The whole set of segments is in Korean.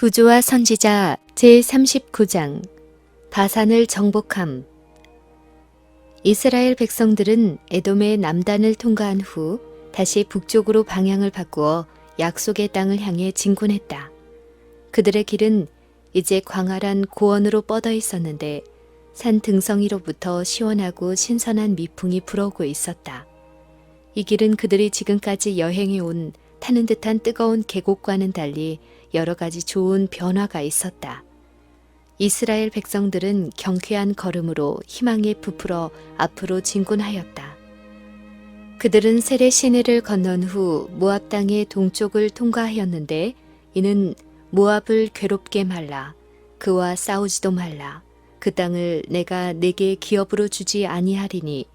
부조와 선지자 제39장 바산을 정복함 이스라엘 백성들은 에돔의 남단을 통과한 후 다시 북쪽으로 방향을 바꾸어 약속의 땅을 향해 진군했다. 그들의 길은 이제 광활한 고원으로 뻗어 있었는데 산 등성이로부터 시원하고 신선한 미풍이 불어오고 있었다. 이 길은 그들이 지금까지 여행해 온 타는 듯한 뜨거운 계곡과는 달리 여러 가지 좋은 변화가 있었다. 이스라엘 백성들은 경쾌한 걸음으로 희망에 부풀어 앞으로 진군하였다. 그들은 세례 시내를 건넌 후 모압 땅의 동쪽을 통과하였는데 이는 모압을 괴롭게 말라 그와 싸우지도 말라 그 땅을 내가 내게 기업으로 주지 아니하리니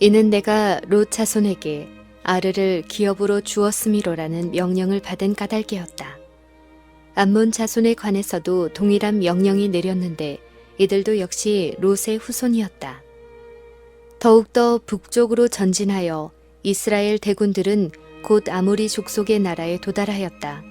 이는 내가 롯 자손에게 아르를 기업으로 주었음이로라는 명령을 받은 까닭이었다. 암몬 자손에 관해서도 동일한 명령이 내렸는데 이들도 역시 롯의 후손이었다. 더욱더 북쪽으로 전진하여 이스라엘 대군들은 곧 아모리 족속의 나라에 도달하였다.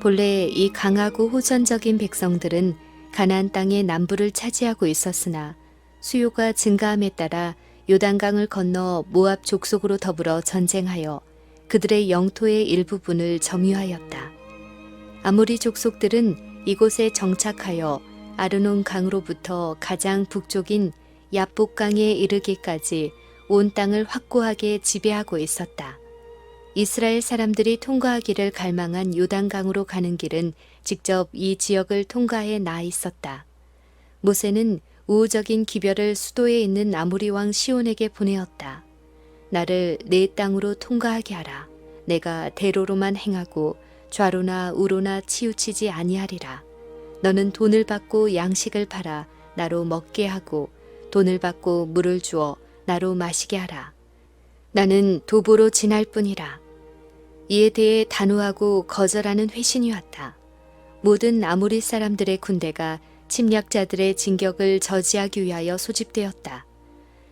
본래 이 강하고 호전적인 백성들은 가나안 땅의 남부를 차지하고 있었으나 수요가 증가함에 따라 요단강을 건너 모압 족속으로 더불어 전쟁하여 그들의 영토의 일부분을 점유하였다. 아모리 족속들은 이곳에 정착하여 아르논 강으로부터 가장 북쪽인 야복강에 이르기까지 온 땅을 확고하게 지배하고 있었다. 이스라엘 사람들이 통과하기를 갈망한 요단강으로 가는 길은 직접 이 지역을 통과해 나 있었다. 모세는 우호적인 기별을 수도에 있는 아모리 왕 시온에게 보내었다. 나를 내 땅으로 통과하게 하라. 내가 대로로만 행하고 좌로나 우로나 치우치지 아니하리라. 너는 돈을 받고 양식을 팔아 나로 먹게 하고 돈을 받고 물을 주어 나로 마시게 하라. 나는 도보로 지날 뿐이라. 이에 대해 단호하고 거절하는 회신이 왔다. 모든 아모리 사람들의 군대가 침략자들의 진격을 저지하기 위하여 소집되었다.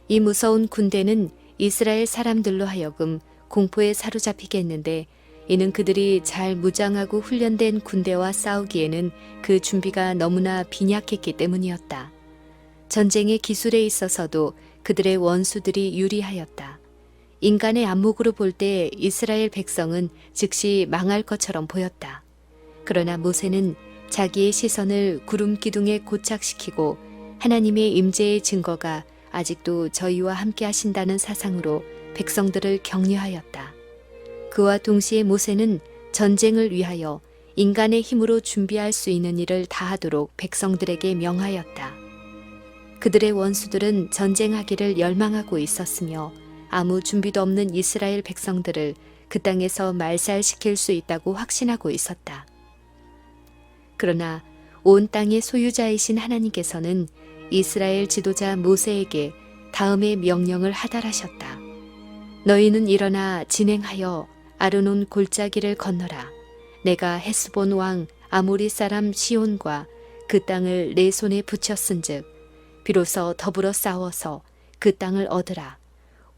이 무서운 군대는 이스라엘 사람들로 하여금 공포에 사로잡히게 했는데 이는 그들이 잘 무장하고 훈련된 군대와 싸우기에는 그 준비가 너무나 빈약했기 때문이었다. 전쟁의 기술에 있어서도 그들의 원수들이 유리하였다. 인간의 안목으로 볼 때 이스라엘 백성은 즉시 망할 것처럼 보였다. 그러나 모세는 자기의 시선을 구름 기둥에 고착시키고 하나님의 임재의 증거가 아직도 저희와 함께 하신다는 사상으로 백성들을 격려하였다. 그와 동시에 모세는 전쟁을 위하여 인간의 힘으로 준비할 수 있는 일을 다하도록 백성들에게 명하였다. 그들의 원수들은 전쟁하기를 열망하고 있었으며 아무 준비도 없는 이스라엘 백성들을 그 땅에서 말살시킬 수 있다고 확신하고 있었다. 그러나 온 땅의 소유자이신 하나님께서는 이스라엘 지도자 모세에게 다음의 명령을 하달하셨다. 너희는 일어나 진행하여 아르논 골짜기를 건너라. 내가 헤스본 왕 아모리 사람 시온과 그 땅을 내 손에 붙였은즉 비로소 더불어 싸워서 그 땅을 얻으라.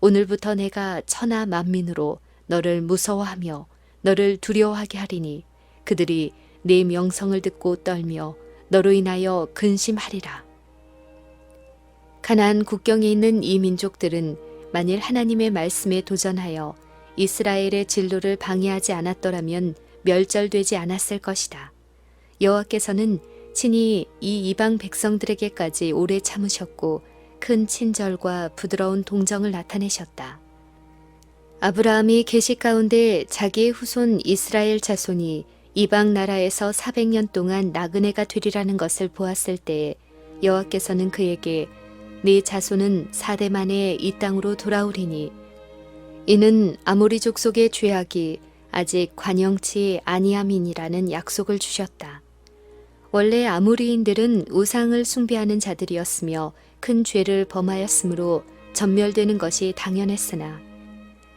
오늘부터 내가 천하 만민으로 너를 무서워하며 너를 두려워하게 하리니 그들이 네 명성을 듣고 떨며 너로 인하여 근심하리라. 가나안 국경에 있는 이 민족들은 만일 하나님의 말씀에 도전하여 이스라엘의 진로를 방해하지 않았더라면 멸절되지 않았을 것이다. 여호와께서는 친히 이 이방 백성들에게까지 오래 참으셨고 큰 친절과 부드러운 동정을 나타내셨다. 아브라함이 계시 가운데 자기의 후손 이스라엘 자손이 이방 나라에서 400년 동안 나그네가 되리라는 것을 보았을 때 여호와께서는 그에게 네 자손은 4대 만에 이 땅으로 돌아오리니 이는 아모리 족속의 죄악이 아직 관영치 아니함이니라는 약속을 주셨다. 원래 아모리인들은 우상을 숭배하는 자들이었으며 큰 죄를 범하였으므로 전멸되는 것이 당연했으나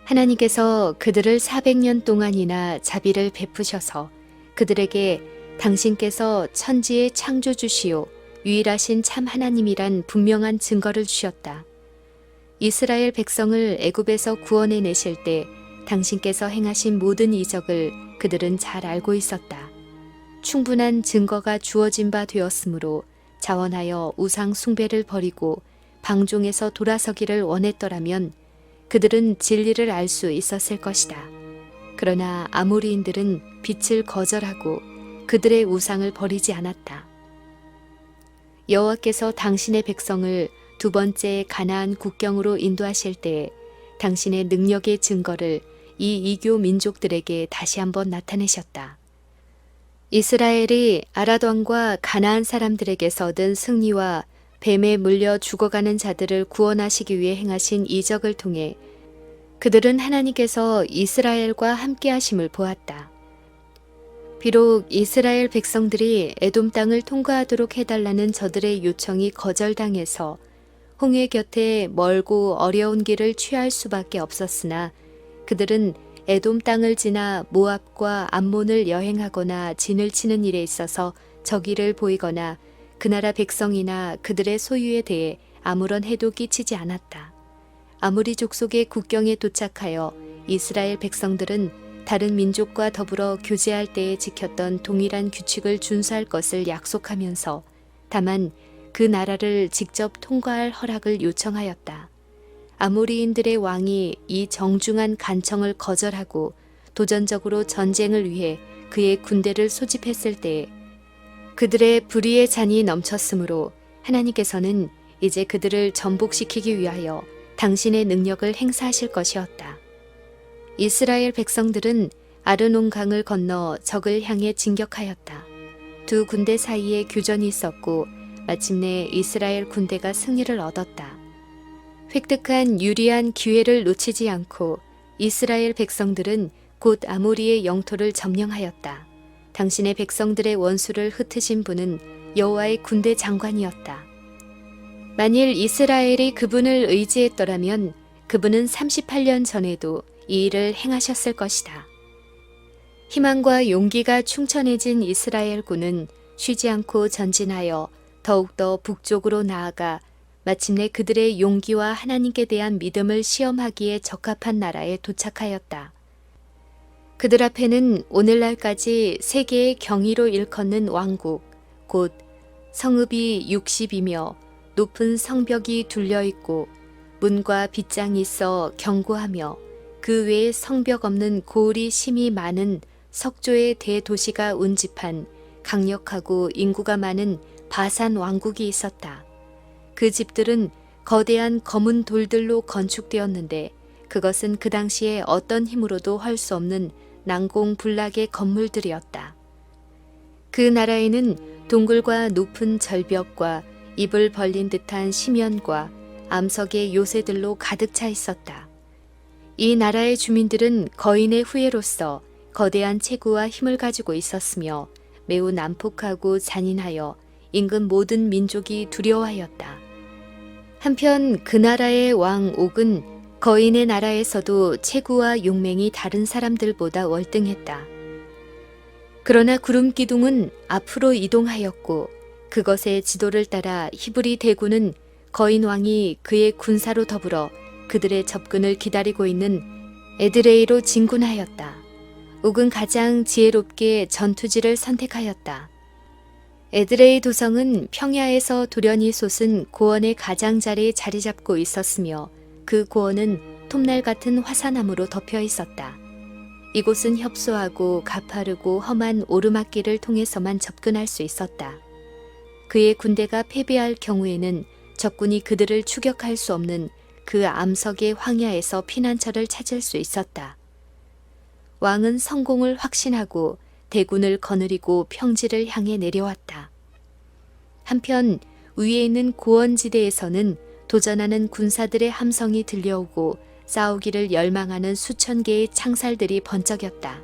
하나님께서 그들을 400년 동안이나 자비를 베푸셔서 그들에게 당신께서 천지의 창조주시오 유일하신 참 하나님이란 분명한 증거를 주셨다. 이스라엘 백성을 애굽에서 구원해 내실 때 당신께서 행하신 모든 이적을 그들은 잘 알고 있었다. 충분한 증거가 주어진 바 되었으므로 자원하여 우상 숭배를 버리고 방종에서 돌아서기를 원했더라면 그들은 진리를 알 수 있었을 것이다. 그러나 아모리인들은 빛을 거절하고 그들의 우상을 버리지 않았다. 여호와께서 당신의 백성을 두 번째 가나안 국경으로 인도하실 때 당신의 능력의 증거를 이 이교 민족들에게 다시 한번 나타내셨다. 이스라엘이 아라돈과 가나안 사람들에게서 얻은 승리와 뱀에 물려 죽어가는 자들을 구원하시기 위해 행하신 이적을 통해 그들은 하나님께서 이스라엘과 함께 하심을 보았다. 비록 이스라엘 백성들이 에돔 땅을 통과하도록 해달라는 저들의 요청이 거절당해서 홍해 곁에 멀고 어려운 길을 취할 수밖에 없었으나 그들은 에돔 땅을 지나 모압과 암몬을 여행하거나 진을 치는 일에 있어서 적의를 보이거나 그 나라 백성이나 그들의 소유에 대해 아무런 해도 끼치지 않았다. 아무리 족속의 국경에 도착하여 이스라엘 백성들은 다른 민족과 더불어 교제할 때에 지켰던 동일한 규칙을 준수할 것을 약속하면서 다만 그 나라를 직접 통과할 허락을 요청하였다. 아모리인들의 왕이 이 정중한 간청을 거절하고 도전적으로 전쟁을 위해 그의 군대를 소집했을 때에 그들의 불의의 잔이 넘쳤으므로 하나님께서는 이제 그들을 전복시키기 위하여 당신의 능력을 행사하실 것이었다. 이스라엘 백성들은 아르논 강을 건너 적을 향해 진격하였다. 두 군대 사이에 교전이 있었고 마침내 이스라엘 군대가 승리를 얻었다. 획득한 유리한 기회를 놓치지 않고 이스라엘 백성들은 곧 아모리의 영토를 점령하였다. 당신의 백성들의 원수를 흩으신 분은 여호와의 군대 장관이었다. 만일 이스라엘이 그분을 의지했더라면 그분은 38년 전에도 이 일을 행하셨을 것이다. 희망과 용기가 충천해진 이스라엘 군은 쉬지 않고 전진하여 더욱더 북쪽으로 나아가 마침내 그들의 용기와 하나님께 대한 믿음을 시험하기에 적합한 나라에 도착하였다. 그들 앞에는 오늘날까지 세계의 경이로 일컫는 왕국, 곧 성읍이 60이며 높은 성벽이 둘려 있고 문과 빗장이 있어 견고하며 그 외에 성벽 없는 고을이 심이 많은 석조의 대도시가 운집한 강력하고 인구가 많은 바산 왕국이 있었다. 그 집들은 거대한 검은 돌들로 건축되었는데 그것은 그 당시에 어떤 힘으로도 할 수 없는 난공불락의 건물들이었다. 그 나라에는 동굴과 높은 절벽과 입을 벌린 듯한 심연과 암석의 요새들로 가득 차 있었다. 이 나라의 주민들은 거인의 후예로서 거대한 체구와 힘을 가지고 있었으며 매우 난폭하고 잔인하여 인근 모든 민족이 두려워하였다. 한편 그 나라의 왕 옥은 거인의 나라에서도 체구와 용맹이 다른 사람들보다 월등했다. 그러나 구름 기둥은 앞으로 이동하였고 그것의 지도를 따라 히브리 대군은 거인 왕이 그의 군사로 더불어 그들의 접근을 기다리고 있는 에드레이로 진군하였다. 옥은 가장 지혜롭게 전투지를 선택하였다. 에드레이 도성은 평야에서 돌연히 솟은 고원의 가장자리에 자리 잡고 있었으며 그 고원은 톱날 같은 화산암으로 덮여 있었다. 이곳은 협소하고 가파르고 험한 오르막길을 통해서만 접근할 수 있었다. 그의 군대가 패배할 경우에는 적군이 그들을 추격할 수 없는 그 암석의 황야에서 피난처를 찾을 수 있었다. 왕은 성공을 확신하고 대군을 거느리고 평지를 향해 내려왔다. 한편 위에 있는 고원지대에서는 도전하는 군사들의 함성이 들려오고 싸우기를 열망하는 수천 개의 창살들이 번쩍였다.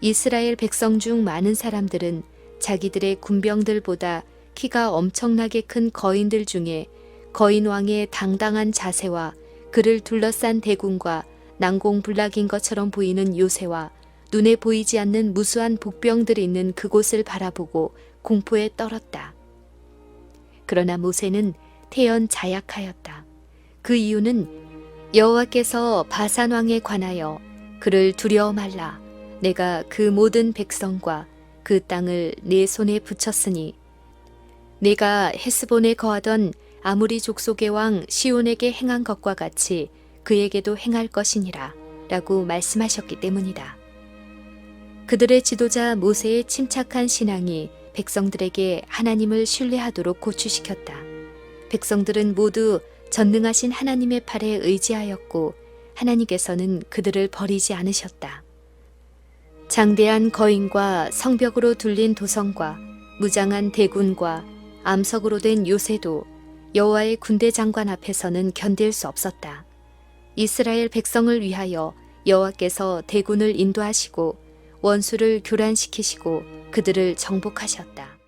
이스라엘 백성 중 많은 사람들은 자기들의 군병들보다 키가 엄청나게 큰 거인들 중에 거인 왕의 당당한 자세와 그를 둘러싼 대군과 난공불락인 것처럼 보이는 요새와 눈에 보이지 않는 무수한 복병들이 있는 그곳을 바라보고 공포에 떨었다. 그러나 모세는 태연 자약하였다. 그 이유는 여호와께서 바산 왕에 관하여 그를 두려워 말라. 내가 그 모든 백성과 그 땅을 내 손에 붙였으니 내가 헤스본에 거하던 아무리 족속의 왕 시온에게 행한 것과 같이 그에게도 행할 것이니라 라고 말씀하셨기 때문이다. 그들의 지도자 모세의 침착한 신앙이 백성들에게 하나님을 신뢰하도록 고취시켰다. 백성들은 모두 전능하신 하나님의 팔에 의지하였고 하나님께서는 그들을 버리지 않으셨다. 장대한 거인과 성벽으로 둘린 도성과 무장한 대군과 암석으로 된 요새도 여호와의 군대 장관 앞에서는 견딜 수 없었다. 이스라엘 백성을 위하여 여호와께서 대군을 인도하시고 원수를 교란시키시고 그들을 정복하셨다.